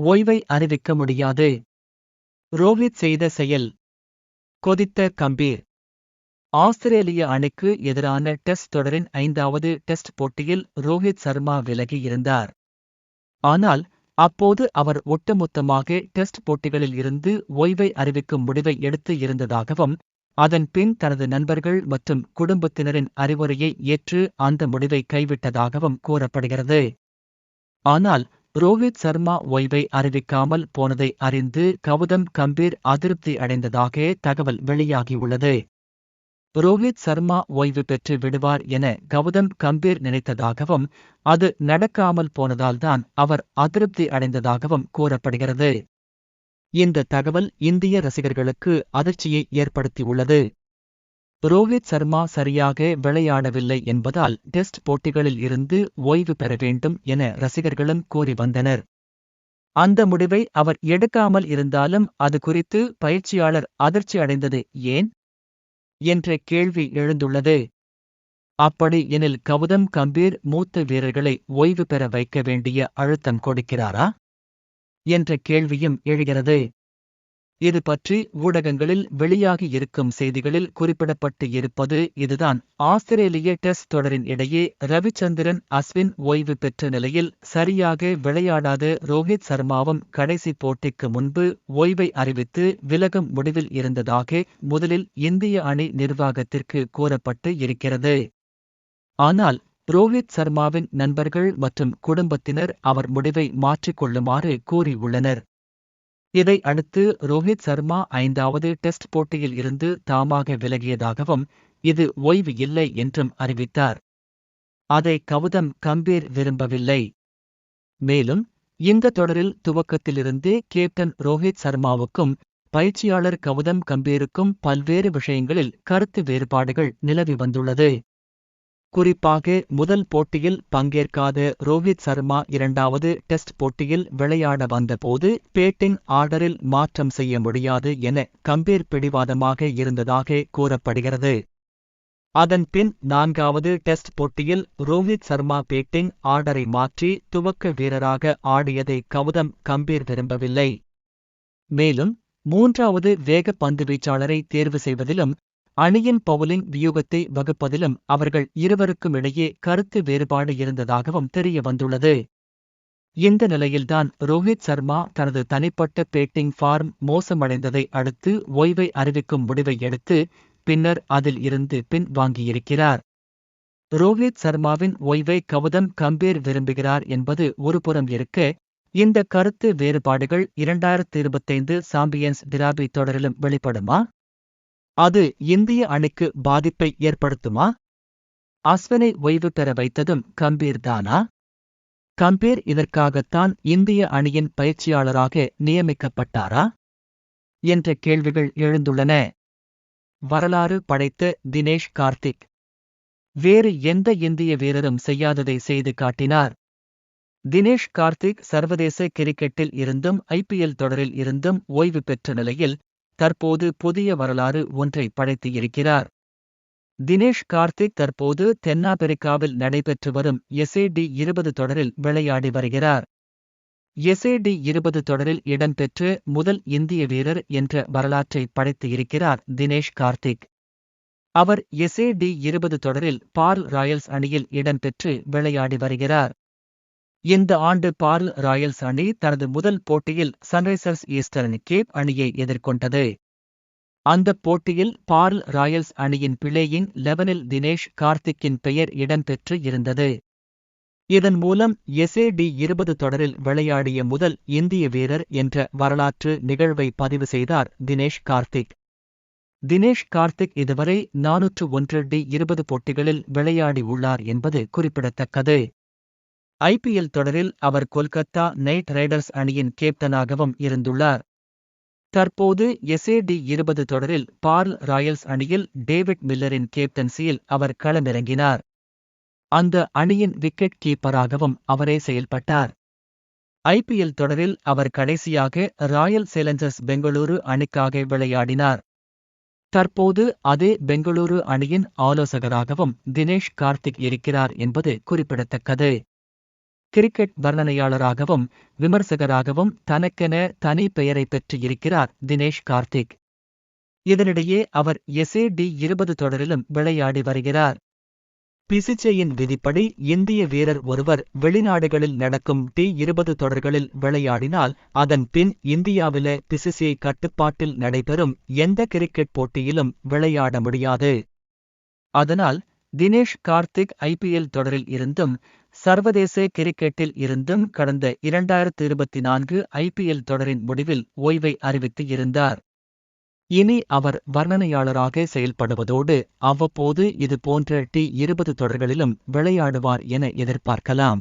ஓய்வை அறிவிக்க முடியாது. ரோஹித் செய்த செயல். கொதித்த கம்பீர். ஆஸ்திரேலிய அணிக்கு எதிரான டெஸ்ட் தொடரின் ஐந்தாவது டெஸ்ட் போட்டியில் ரோஹித் சர்மா விலகி இருந்தார். ஆனால் அப்போது அவர் ஒட்டுமொத்தமாக டெஸ்ட் போட்டிகளில் இருந்து ஓய்வை அறிவிக்கும் முடிவை எடுத்து இருந்ததாகவும் அதன் பின் தனது நண்பர்கள் மற்றும் குடும்பத்தினரின் அறிவுரையை ஏற்று அந்த முடிவை கைவிட்டதாகவும் கூறப்படுகிறது. ஆனால் ரோஹித் சர்மா ஓய்வை அறிவிக்காமல் போனதை அறிந்து கவுதம் கம்பீர் அதிருப்தி அடைந்ததாக தகவல் வெளியாகியுள்ளது. ரோஹித் சர்மா ஓய்வு பெற்று விடுவார் என கவுதம் கம்பீர் நினைத்ததாகவும் அது நடக்காமல் போனதால்தான் அவர் அதிருப்தி அடைந்ததாகவும் கூறப்படுகிறது. இந்த தகவல் இந்திய ரசிகர்களுக்கு அதிர்ச்சியை ஏற்படுத்தியுள்ளது. ரோஹித் சர்மா சரியாக விளையாடவில்லை என்பதால் டெஸ்ட் போட்டிகளில் இருந்து ஓய்வு பெற வேண்டும் என ரசிகர்களும் கூறி வந்தனர். அந்த முடிவை அவர் எடுக்காமல் இருந்தாலும் அது குறித்து பயிற்சியாளர் அதிர்ச்சி அடைந்தது ஏன்? என்ற கேள்வி எழுந்துள்ளது. அப்படி எனில் கவுதம் கம்பீர் மூத்த வீரர்களை ஓய்வு பெற வைக்க வேண்டிய அழுத்தம் கொடுக்கிறாரா? என்ற கேள்வியும் எழுகிறது. இது பற்றி ஊடகங்களில் வெளியாகி இருக்கும் செய்திகளில் குறிப்பிடப்பட்டு இருப்பது இதுதான். ஆஸ்திரேலிய டெஸ்ட் தொடரின் இடையே ரவிச்சந்திரன் அஸ்வின் ஓய்வு பெற்ற நிலையில் சரியாக விளையாடாத ரோஹித் சர்மாவும் கடைசி போட்டிக்கு முன்பு ஓய்வை அறிவித்து விலகும் முடிவில் இருந்ததாக முதலில் இந்திய அணி நிர்வாகத்திற்கு கூறப்பட்டு இருக்கிறது. ஆனால் ரோஹித் சர்மாவின் நண்பர்கள் மற்றும் குடும்பத்தினர் அவர் முடிவை மாற்றிக்கொள்ளுமாறு கூறியுள்ளனர். இதை அடுத்து ரோஹித் சர்மா ஐந்தாவது டெஸ்ட் போட்டியில் இருந்து தாமாக விலகியதாகவும் இது ஓய்வு இல்லை என்றும் அறிவித்தார். அதை கவுதம் கம்பீர் விரும்பவில்லை. மேலும் இந்த தொடரில் துவக்கத்திலிருந்தே கேப்டன் ரோஹித் சர்மாவுக்கும் பயிற்சியாளர் கவுதம் கம்பீருக்கும் பல்வேறு விஷயங்களில் கருத்து வேறுபாடுகள் நிலவி வந்துள்ளது. குறிப்பாக முதல் போட்டியில் பங்கேற்காத ரோஹித் சர்மா இரண்டாவது டெஸ்ட் போட்டியில் விளையாட வந்தபோது பேட்டிங் ஆர்டரில் மாற்றம் செய்ய முடியாது என கம்பீர் பிடிவாதமாக இருந்ததாக கூறப்படுகிறது. அதன் பின் நான்காவது டெஸ்ட் போட்டியில் ரோஹித் சர்மா பேட்டிங் ஆர்டரை மாற்றி துவக்க வீரராக ஆடியதை கவுதம் கம்பீர் விரும்பவில்லை. மேலும் மூன்றாவது வேக பந்து வீச்சாளரை தேர்வு செய்வதிலும் அணியின் பவுலிங் வியூகத்தை வகுப்பதிலும் அவர்கள் இருவருக்கும் இடையே கருத்து வேறுபாடு இருந்ததாகவும் தெரிய வந்துள்ளது இந்த நிலையில்தான் ரோஹித் சர்மா தனது தனிப்பட்ட பேட்டிங் ஃபார்ம் மோசமடைந்ததை அடுத்து ஓய்வை அறிவிக்கும் முடிவை எடுத்து பின்னர் அதில் இருந்து பின் வாங்கியிருக்கிறார். ரோஹித் சர்மாவின் ஓய்வை கவுதம் கம்பீர் விரும்புகிறார் என்பது ஒருபுறம் இருக்க இந்த கருத்து வேறுபாடுகள் இரண்டாயிரத்து இருபத்தைந்து சாம்பியன்ஸ் டிராபி தொடரிலும் வெளிப்படுமா? அது இந்திய அணிக்கு பாதிப்பை ஏற்படுத்துமா? அஸ்வினை ஓய்வு பெற வைத்ததும் கம்பீர் தானா? கம்பீர் இதற்காகத்தான் இந்திய அணியின் பயிற்சியாளராக நியமிக்கப்பட்டாரா? என்ற கேள்விகள் எழுந்துள்ளன. வரலாறு படைத்த தினேஷ் கார்த்திக். வேறு எந்த இந்திய வீரரும் செய்யாததை செய்து காட்டினார். தினேஷ் கார்த்திக் சர்வதேச கிரிக்கெட்டில் இருந்தும் ஐபிஎல் தொடரில் இருந்தும் ஓய்வு பெற்ற நிலையில் தற்போது புதிய வரலாறு ஒன்றை படைத்து இருக்கிறார். தினேஷ் கார்த்திக் தற்போது தென்னாப்பிரிக்காவில் நடைபெற்று வரும் எஸ்ஏடி இருபது தொடரில் விளையாடி வருகிறார். எஸ்ஏடி இருபது தொடரில் இடம்பெற்று முதல் இந்திய வீரர் என்ற வரலாற்றை படைத்து இருக்கிறார் தினேஷ் கார்த்திக். அவர் எஸ்ஏடி இருபது தொடரில் பால் ராயல்ஸ் அணியில் இடம்பெற்று விளையாடி வருகிறார். இந்த ஆண்டு பார்ல் ராயல்ஸ் அணி தனது முதல் போட்டியில் சன்ரைசர்ஸ் ஈஸ்டர்ன் கேப் அணியை எதிர்கொண்டது. அந்த போட்டியில் பார்ல் ராயல்ஸ் அணியின் பிளேயிங் லெவனில் தினேஷ் கார்த்திக்கின் பெயர் இடம்பெற்று இருந்தது. இதன் மூலம் எஸ்ஏடி இருபது தொடரில் விளையாடிய முதல் இந்திய வீரர் என்ற வரலாற்று நிகழ்வை பதிவு செய்தார் தினேஷ் கார்த்திக். தினேஷ் கார்த்திக் இதுவரை நானூற்று ஒன்று டி இருபது போட்டிகளில் விளையாடி உள்ளார் என்பது குறிப்பிடத்தக்கது. ஐபிஎல் தொடரில் அவர் கொல்கத்தா நைட் ரைடர்ஸ் அணியின் கேப்டனாகவும் இருந்துள்ளார். தற்போது எஸ்ஏடி இருபது தொடரில் பார்ல் ராயல்ஸ் அணியில் டேவிட் மில்லரின் கேப்டன்சியில் அவர் களமிறங்கினார். அந்த அணியின் விக்கெட் கீப்பராகவும் அவரே செயல்பட்டார். ஐபிஎல் தொடரில் அவர் கடைசியாக ராயல் சேலஞ்சர்ஸ் பெங்களூரு அணிக்காக விளையாடினார். தற்போது அதே பெங்களூரு அணியின் ஆலோசகராகவும் தினேஷ் கார்த்திக் இருக்கிறார் என்பது குறிப்பிடத்தக்கது. கிரிக்கெட் வர்ணனையாளராகவும் விமர்சகராகவும் தனக்கென தனி பெயரை பெற்றிருக்கிறார் தினேஷ் கார்த்திக். இதனிடையே அவர் எஸ்ஏ டி இருபது தொடரிலும் விளையாடி வருகிறார். பிசிச்சேயின் விதிப்படி இந்திய வீரர் ஒருவர் வெளிநாடுகளில் நடக்கும் டி இருபது தொடர்களில் விளையாடினால் அதன் பின் இந்தியாவில பிசிசிஐ கட்டுப்பாட்டில் நடைபெறும் எந்த கிரிக்கெட் போட்டியிலும் விளையாட முடியாது. அதனால் தினேஷ் கார்த்திக் ஐபிஎல் தொடரில் இருந்தும் சர்வதேச கிரிக்கெட்டில் இருந்தும் கடந்த இரண்டாயிரத்து இருபத்தி நான்கு ஐபிஎல் தொடரின் முடிவில் ஓய்வை அறிவித்து இருந்தார். இனி அவர் வர்ணனையாளராக செயல்படுவதோடு அவ்வப்போது இது போன்ற டி இருபது தொடர்களிலும் விளையாடுவார் என எதிர்பார்க்கலாம்.